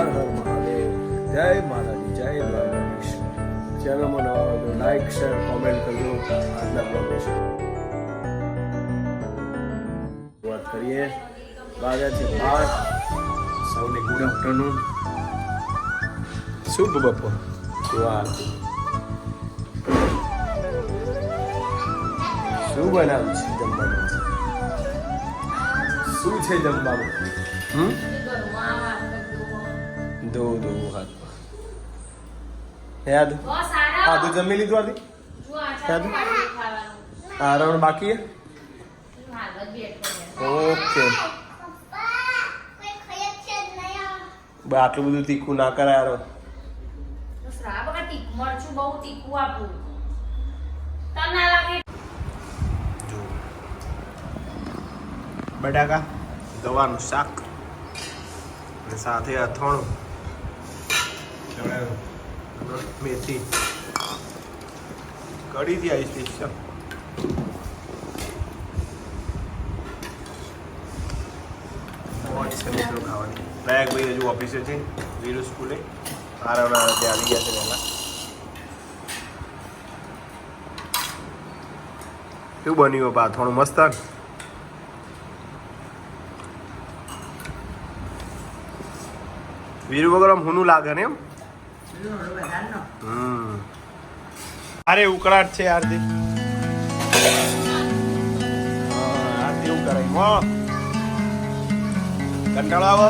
હર હર મહાદેવ, જય માતાજી, જય દ્વારકાધીશ ચેનલમાં નવા હોય તો લાઈક શેર કોમેન્ટ કરજો. આજના બ્લોગને વાત કરીએ. વાગ્યા છે બાર સૌને ગુડ આફ્ટરનૂન શુભ બપોર વાર શું બનાવ્યું છે જમવાનું? શું છે જમવાનું? હમ? દો દો હાથ. યાદ? હા તું જમી લીધું આથી આરણ બાકી ઓકે. આટલું બધું તીખું ના કરાય લાગે? બટાકા ગવાનું શાક. અને સાથે અથાણું. મેથી. કઢીથી આવી સ્પેશિયલ. મિત્રો ખાવાની. હજુ ઓફિસે છે, વીરુ સ્કૂલે. આરામ ત્યાં આવી ગયા છે પહેલાં શું બન્યું બા થોડું મસ્ત વીરુ વગર આમ હુનું લાગે ને એમ? હમ અરે ઉકળાટ છે આરતી હા, આરતી કરાય. મો કંટાળો આવે?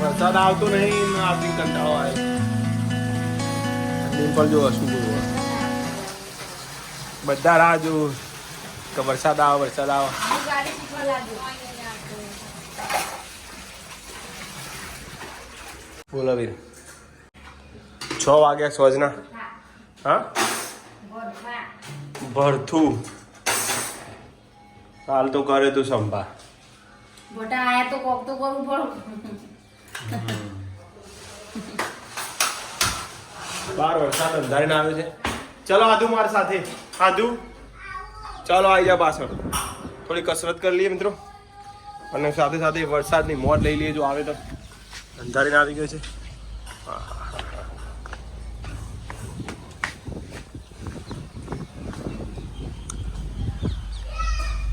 વરસાદ આવતો નહીં આરતી કંટાળો આવે. ડિમ્પલ જો શું બોલવું બધા રાહ જો કે વરસાદ આવે વરસાદ આવે હું ગાડી શીખવા લાગ્યો બોલો વીર. છ વાગ્યા સોજના. હા? ભરથું. કાલ તો કરે તું સંભા બોટા આયા તો કોક તો કરવું પડું. બાર વરસાદ અંધારીને આવે છે. ચલો આધુ માર સાથે. આધુ ચાલો આવી જા પાછળ. થોડી કસરત કરી લઈએ મિત્રો. અને સાથે સાથે વરસાદની મોત લઈ લઈએ જો આવે તો. અંધારીને આવી ગયો છે.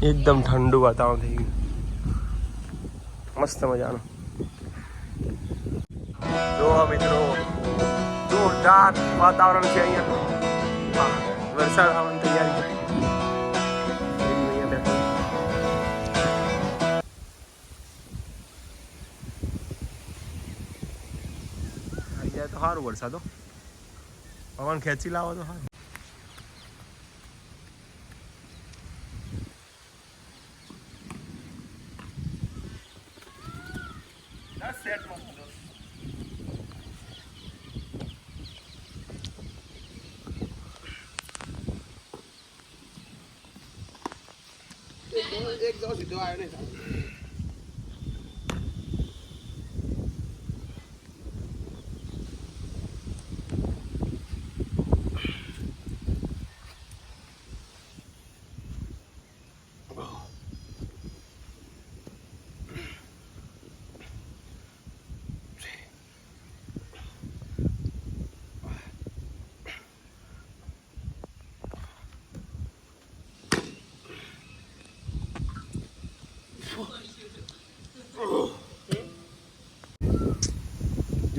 એકદમ ઠંડુ વાતાવરણ થઈ ગયું. મસ્ત મજાનું. જો મિત્રો, જોરદાર વાતાવરણ છે અહીંયા. વરસાદ આવવાની તો સારું વરસાદ. પવન ખેંચી લાવો તો સારું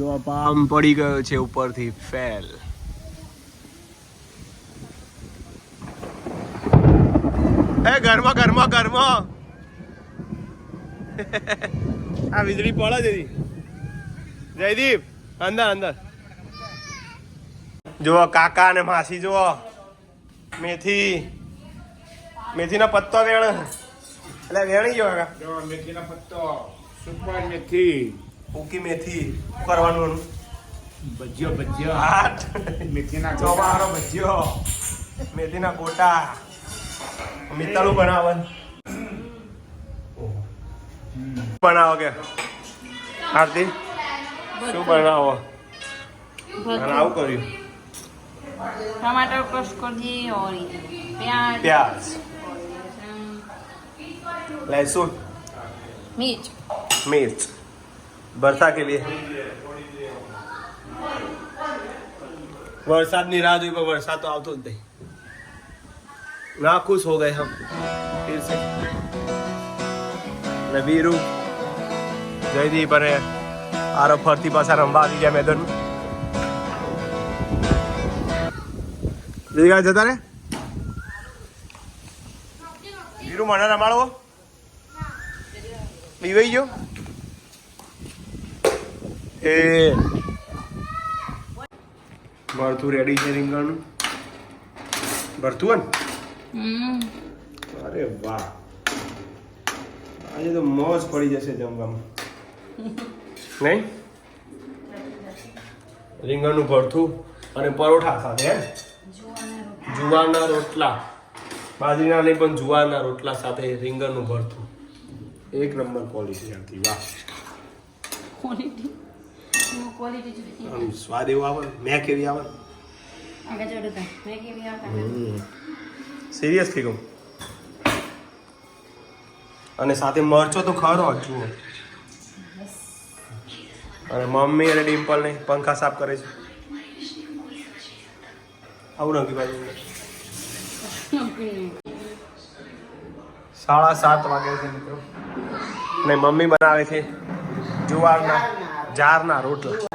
જો પામ પડી ગયો છે ઉપરથી, ફેલ. એ ઘરમાં ઘરમાં ઘરમાં આ વીજળી પડે જયદીપ જયદીપ, અંદર અંદર. જુઓ, કાકા અને માસી, જુઓ. મેથી. મેથીના પત્તો વેણ. એટલે વેણી ગયો કાકા. મેથીનો પત્તો. સુપર મેથી. ઉકી મેથી કરવાનું ભજીયો ભજીયો. હાટ. મેથીના ચોબારો ભજીયો. મેથીના ગોટા. મિત્તલું બનાવન બનાવો કે? આરતી શું બનાવો? આવું કર્યું. ટમાટર ક્રશ કરજે ઓર પ્યાજ. પ્યાજ. લહસુન મિર્ચ મિર્ચ વરસાદ કેવી વરસાદની રાહ જોઈ, પણ વરસાદ તો આવતો જ નહીં. ના ખુશ હો ગયે હમ. ફિર સે. ને વીરુ, જયદીપ અને આરો ફરતી પાછા રમવા આવી ગયા મેદાન. જઈ ગયા જતા રે વીરુ, મને રમાડવો? પીવાઈ ગયો? એ. ભરતું રેડી છે રીંગણનું? ભરતું ને? અરે વાહ. આજે તો મોજ પડી જશે જમવામાં. નહીં? રીંગણનું ભરતું અને પરોઠા સાથે હે? જુવારના રોટલા. બાજરીના નહીં પણ જુવારના રોટલા સાથે રીંગણનું ભરતું એક નંબર ક્વોલિટી હતી વાહ. ક્વોલિટી ક્વોલિટી આમ સ્વાદ એવો આવે? મેં કેવી આવે? આગળ થઈ ગયું મેં કેવી આવતા સિરિયસલી કહું? અને સાથે મરચો તો ખરો જુઓ. અને મમ્મી અને ડિમ્પલ ને પંખા સાફ કરે છે. આવું નથી બાજુ સાડા સાત વાગે છે મિત્રો. ને મમ્મી બનાવે છે જુવારના. જારના રોટલા.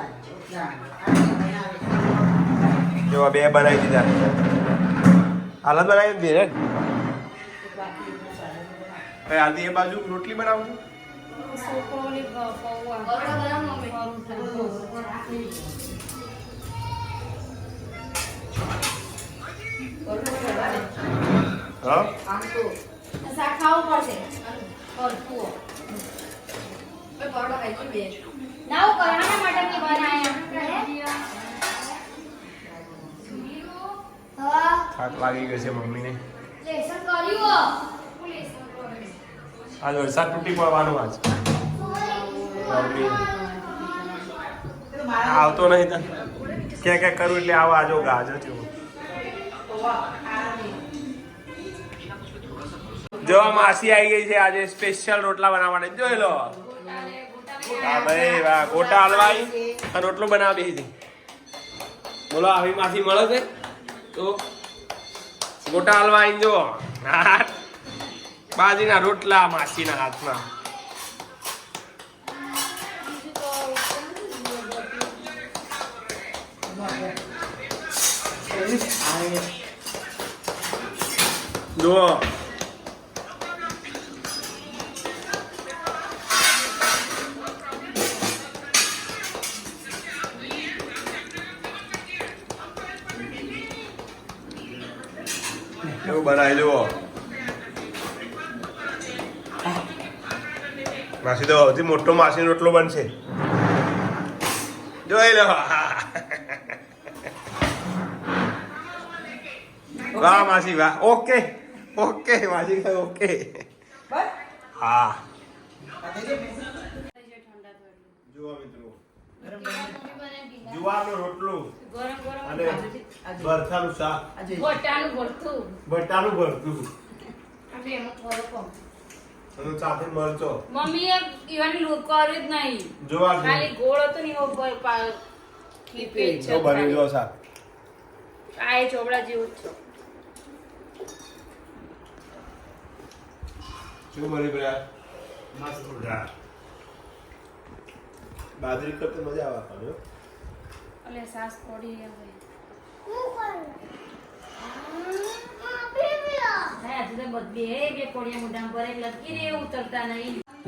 જેવા બે બનાવી દીધા. હાલત બનાવી દીધી ને? ભાઈ આદિ એ બાજુ રોટલી બનાવું હા? ખાવું પડશે. ભરપૂર નાવ હું માટે કે બનાયા હા થાક લાગી ગયો છે મમ્મીને. લેસન કર્યું આજ વરસાદ તૂટી પડવાનો આજ. આવતો નહીં ક્યાં ક્યાં કરું એટલે આવો આજો ગાજો જેવો જો માસી આવી ગઈ છે આજે સ્પેશિયલ રોટલા બનાવવા માટે. જોઈ લો. હા ભાઈ વાહ ગોટા હલવાઈ. અને રોટલો બનાવી બેસી બોલો આવી માસી મળે છે? તો ગોટા હલવાઈ જો. બાજીના રોટલા માસીના હાથમાં. જુઓ. બનાવી જુઓ. માસી તો સૌથી મોટો માસીનો રોટલો બનશે. જોઈ લો. વાહ માસી વાહ. ઓકે. ઓકે માસી ઓકે. હા. જુઓ મિત્રો. જુવારનો રોટલો. ગરમ ગરમ અને ભરથાનું શાક. ભરતાનું ભરતું ભરતાનું ભરતું આપણે એમાં થોડો કમ. અને સાથે મરચો. મમ્મી ઈવન લુક જ નહીં. જોવા ખાલી ગોળ હતો ને એવો ક્લિપે છે. જો બની ખાલી. જો શાક. આ એ ચોપડા જેવું છે. શું બની બ્રા મસ્ત બાજરી કરતા મજા આવે હો. સાસ પડી હવે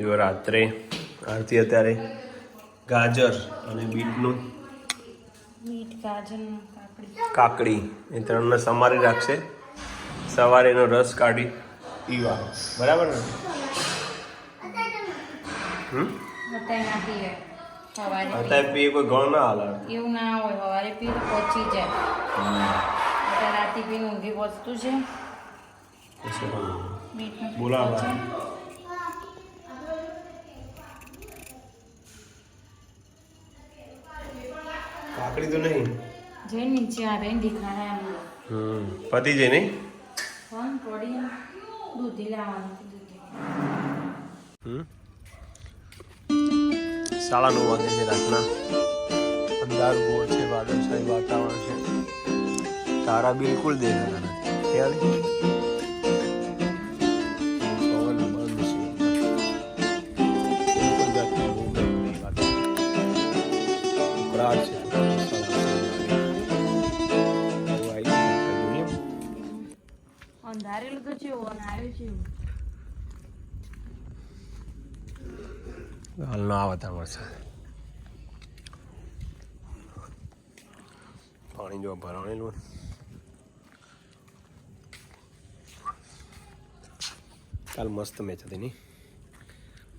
જો રાત્રે આરતી અત્યારે ગાજર અને બીટનું મીઠ ગાજર કાકડી. કાકડી. એ ત્રણને સમારી રાખશે. સવારે એનો રસ કાઢી પીવા બરાબર ને? હમ? અત્યારે પીએ કોઈ ગણ ના હાલે. એવું ના હોય હવારે પીવે તો પચી જાય. અત્યારે રાતે પીને ઊંઘી પચતું છે. બોલાવા. કાકડી તો નહીં. જે નીચે આવે ને દેખાડા હમ. પતી જે નહીં? ફોન પડી. દૂધી લાવવાનું દૂધી. હમ? સાડા નવ વાગે છે રાતના. અંધારું ગોળ છે, વાદળછાયું વાતાવરણ છે. તારા બિલકુલ દેખાતા નથી ખ્યાલ? છે? પવન છે જાતની ઊંઘ નથી વાતાવરણ. ઉકળાટ છે સવારે સવારે. એવું આવી ગયું દુનિયા અંધારેલું તો છે અંધાર્યું છે હાલનો આ ત્યાં વરસાદ. પાણી જો ભરાણેલું કાલ મસ્ત મેચ હતી નહીં.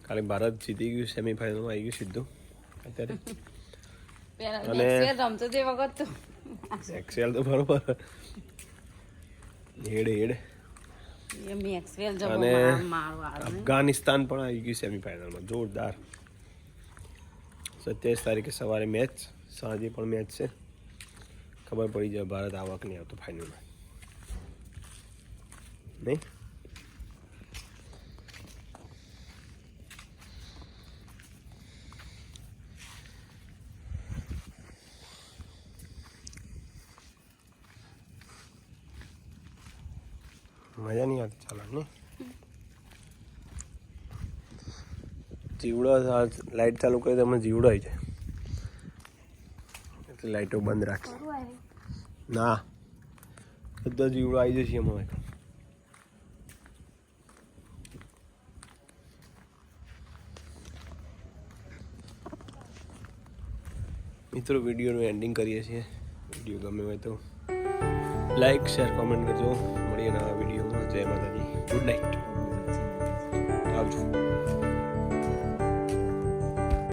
કાલે ભારત જીતી ગયું સેમીફાઇનલમાં આવી ગયું સીધું. અત્યારે. અને- રમતો તે વખત એક્સેલ તો બરોબર. હેડ હેડ. અને અફઘાનિસ્તાન પણ આવી ગયું સેમીફાઇનલમાં જોરદાર. સત્યાવીસ તારીખે સવારે મેચ સાંજે પણ મેચ છે. ખબર પડી જાય ભારત આવક નહીં આવતો ફાઇનલમાં નહીં? મજા નહીં આવતી ચાલવાની. જીવડો લાઈટ ચાલુ કરી તો અમે જીવડો આવી જાય. એટલે લાઈટો બંધ રાખી. ના. બધા જીવડો આવી જશે એમાં મિત્રો વિડીયોનું એન્ડિંગ કરીએ છીએ. વીડિયો ગમે હોય તો લાઈક શેર કોમેન્ટ કરજો. મળીએ નવા વિડીયોમાં. જય માતાજી. ગુડ નાઇટ આવજો.